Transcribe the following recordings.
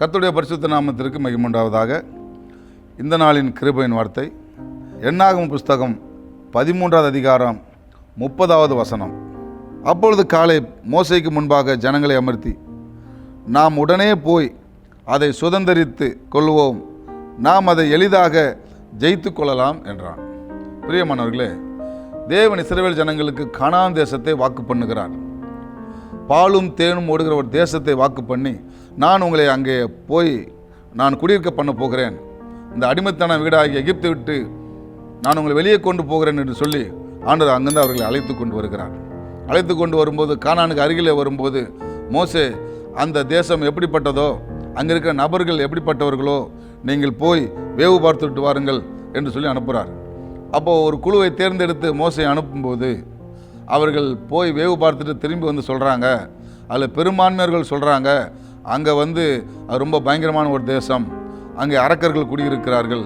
கத்துடைய பரிசுத்த நாமத்திற்கு மகிமுண்டாவதாக. இந்த நாளின் கிருபையின் வார்த்தை எண்ணாகும் புஸ்தகம் பதிமூன்றாவது அதிகாரம் முப்பதாவது வசனம். அப்பொழுது காலை மோசைக்கு முன்பாக ஜனங்களை அமர்த்தி நாம் உடனே போய் அதை சுதந்தரித்து கொள்வோம். நாம் அதை எளிதாக ஜெயித்து கொள்ளலாம் என்றான். பிரியமானவர்களே தேவன் இஸ்ரவேல் ஜனங்களுக்கு காணான் தேசத்தை வாக்கு பண்ணுகிறார். பாலும் தேனும் ஓடுகிற ஒரு தேசத்தை வாக்கு பண்ணி நான் உங்களை அங்கே போய் நான் குடியிருக்க பண்ண போகிறேன். இந்த அடிமைத்தன வீடாகிய எகிப்து விட்டு நான் உங்களை வெளியே கொண்டு போகிறேன் என்று சொல்லி ஆண்டவர் அங்கிருந்து அவர்களை அழைத்து கொண்டு வருகிறார். அழைத்து கொண்டு வரும்போது கானானுக்கு அருகிலே வரும்போது மோசே அந்த தேசம் எப்படிப்பட்டதோ அங்கே இருக்கிற நபர்கள் எப்படிப்பட்டவர்களோ நீங்கள் போய் வேவு பார்த்துவிட்டு வாருங்கள் என்று சொல்லி அனுப்புகிறார். அப்போது ஒரு குழுவை தேர்ந்தெடுத்து மோசை அனுப்பும்போது அவர்கள் போய் வேவு பார்த்துட்டு திரும்பி வந்து சொல்கிறாங்க அதில் பெரும்பான்மையர்கள் சொல்கிறாங்க அங்கே வந்து அது ரொம்ப பயங்கரமான ஒரு தேசம். அங்கே அரக்கர்கள் குடியிருக்கிறார்கள்.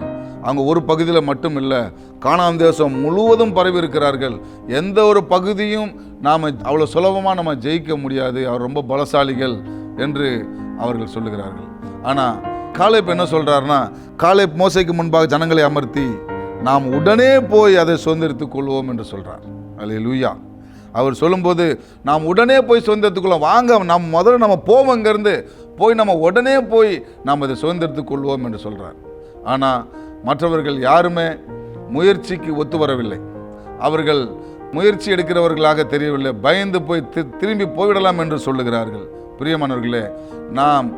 அங்கே ஒரு பகுதியில் மட்டும் இல்லை காணாம் தேசம் முழுவதும் பரவி இருக்கிறார்கள் எந்த ஒரு பகுதியும் நாம் அவ்வளோ சுலபமாக நம்ம ஜெயிக்க முடியாது. அவர் ரொம்ப பலசாலிகள் என்று அவர்கள் சொல்லுகிறார்கள். ஆனால் காலேப் என்ன சொல்கிறாருன்னா காலேப் மோசைக்கு முன்பாக ஜனங்களை அமர்த்தி நாம் உடனே போய் அதை சுதந்திரித்துக் கொள்வோம் என்று சொல்கிறார் அல்ல லூயா அவர் சொல்லும்போது நாம் உடனே போய் சுதந்திரத்துக்குள்ள வாங்க நாம் முதல்ல நம்ம போவோம் இங்கேருந்து போய் நம்ம உடனே போய் நாம் இதை சுதந்திரத்துக் கொள்வோம் என்று சொல்கிறார் ஆனால் மற்றவர்கள் யாருமே முயற்சிக்கு ஒத்து வரவில்லை அவர்கள் முயற்சி எடுக்கிறவர்களாக தெரியவில்லை. பயந்து போய் தி- திரும்பி போய்விடலாம் என்று சொல்லுகிறார்கள். பிரியமானவர்களே நாம்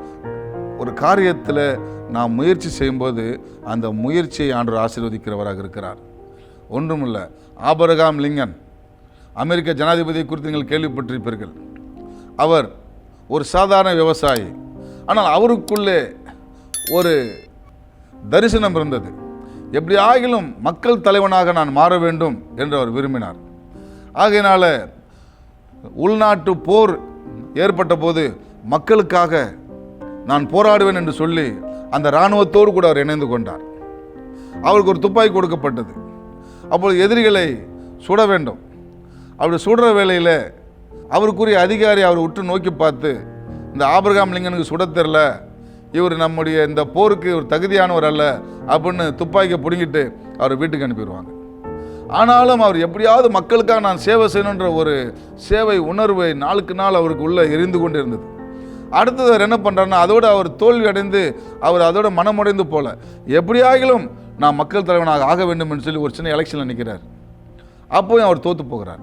ஒரு காரியத்தில் நாம் முயற்சி செய்யும்போது அந்த முயற்சியை ஆண்டு ஆசீர்வதிக்கிறவராக இருக்கிறார். ஒன்றுமில்லை ஆபரகாம் லிங்கன் அமெரிக்க ஜனாதிபதி குறித்து நீங்கள் கேள்விப்பட்டிருப்பீர்கள். அவர் ஒரு சாதாரண விவசாயி. ஆனால் அவருக்குள்ளே ஒரு தரிசனம் இருந்தது. எப்படி ஆகிலும் மக்கள் தலைவனாக நான் மாற வேண்டும் என்று அவர் விரும்பினார். ஆகையினால உள்நாட்டு போர் ஏற்பட்ட போது மக்களுக்காக நான் போராடுவேன் என்று சொல்லி அந்த இராணுவத்தோடு கூட அவர் இணைந்து கொண்டார். அவருக்கு ஒரு துப்பாக்கி கொடுக்கப்பட்டது. அப்போது எதிரிகளை சுட வேண்டும். அப்படி சுடுற வேலையில் அவருக்குரிய அதிகாரி அவர் உற்று நோக்கி பார்த்து இந்த ஆபிரகாம் லிங்கனுக்கு சுட தெரில இவர் நம்முடைய இந்த போருக்கு ஒரு தகுதியானவர் அல்ல அப்படின்னு துப்பாக்கியை பிடுங்கிட்டு அவர் வீட்டுக்கு அனுப்பிடுவாங்க. ஆனாலும் அவர் எப்படியாவது மக்களுக்காக நான் சேவை செய்யணுன்ற ஒரு சேவை உணர்வை நாளுக்கு நாள் அவருக்கு உள்ளே எரிந்து கொண்டு இருந்தது அடுத்தது அவர் என்ன பண்ணுறாருன்னா அதோடு அவர் தோல்வி அடைந்து அவர் அதோட மனமுடைந்து போல எப்படியாகிலும் நான் மக்கள் தலைவனாக ஆக வேண்டும் என்று சொல்லி ஒரு சின்ன எலெக்ஷனில் நிற்கிறார் அப்போயும் அவர் தோற்று போகிறார்.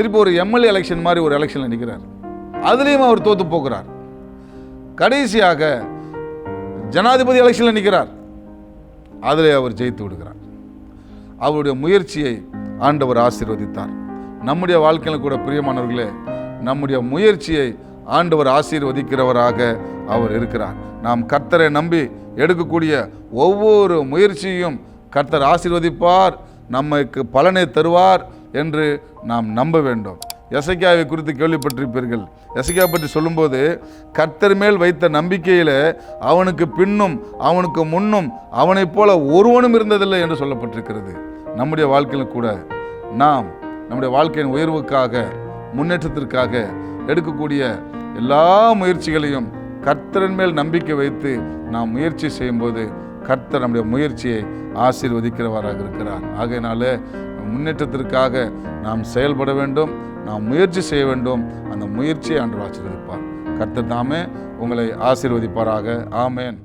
திருப்பி ஒரு எம்எல்ஏ எலெக்ஷன் மாதிரி ஒரு எலெக்ஷனில் நிற்கிறார் அதுலேயும் அவர் தோற்று போகிறார். கடைசியாக ஜனாதிபதி எலெக்ஷனில் நிற்கிறார் அதில் அவர் ஜெயித்து விடுகிறார். அவருடைய முயற்சியை ஆண்டவர் ஆசீர்வதித்தார். நம்முடைய வாழ்க்கையில் கூட பிரியமானவர்களே நம்முடைய முயற்சியை ஆண்டவர் ஆசீர்வதிக்கிறவராக அவர் இருக்கிறார். நாம் கர்த்தரை நம்பி எடுக்கக்கூடிய ஒவ்வொரு முயற்சியும் கர்த்தர் ஆசீர்வதிப்பார் நமக்கு பலனை தருவார் என்று நாம் நம்ப வேண்டும். எசைக்காவை குறித்து கேள்விப்பட்டிருப்பீர்கள். எசைக்கா பற்றி சொல்லும்போது கர்த்தர் மேல் வைத்த நம்பிக்கையில் அவனுக்கு பின்னும் அவனுக்கு முன்னும் அவனைப் போல ஒருவனும் இருந்ததில்லை என்று சொல்லப்பட்டிருக்கிறது. நம்முடைய வாழ்க்கையில் கூட நாம் நம்முடைய வாழ்க்கையின் உயர்வுக்காக முன்னேற்றத்திற்காக எடுக்கக்கூடிய எல்லா முயற்சிகளையும் கர்த்தரின் மேல் நம்பிக்கை வைத்து நாம் முயற்சி செய்யும்போது கர்த்தர் நம்முடைய முயற்சியை ஆசீர்வதிக்கிறவராக இருக்கிறார். ஆகையினால முன்னேற்றத்திற்காக நாம் செயல்பட வேண்டும் நாம் முயற்சி செய்ய வேண்டும். அந்த முயற்சியை ஆண்டு ஆசீர்வதிப்பார். கர்த்தர் தாமே உங்களை ஆசீர்வதிப்பாராக. ஆமேன்.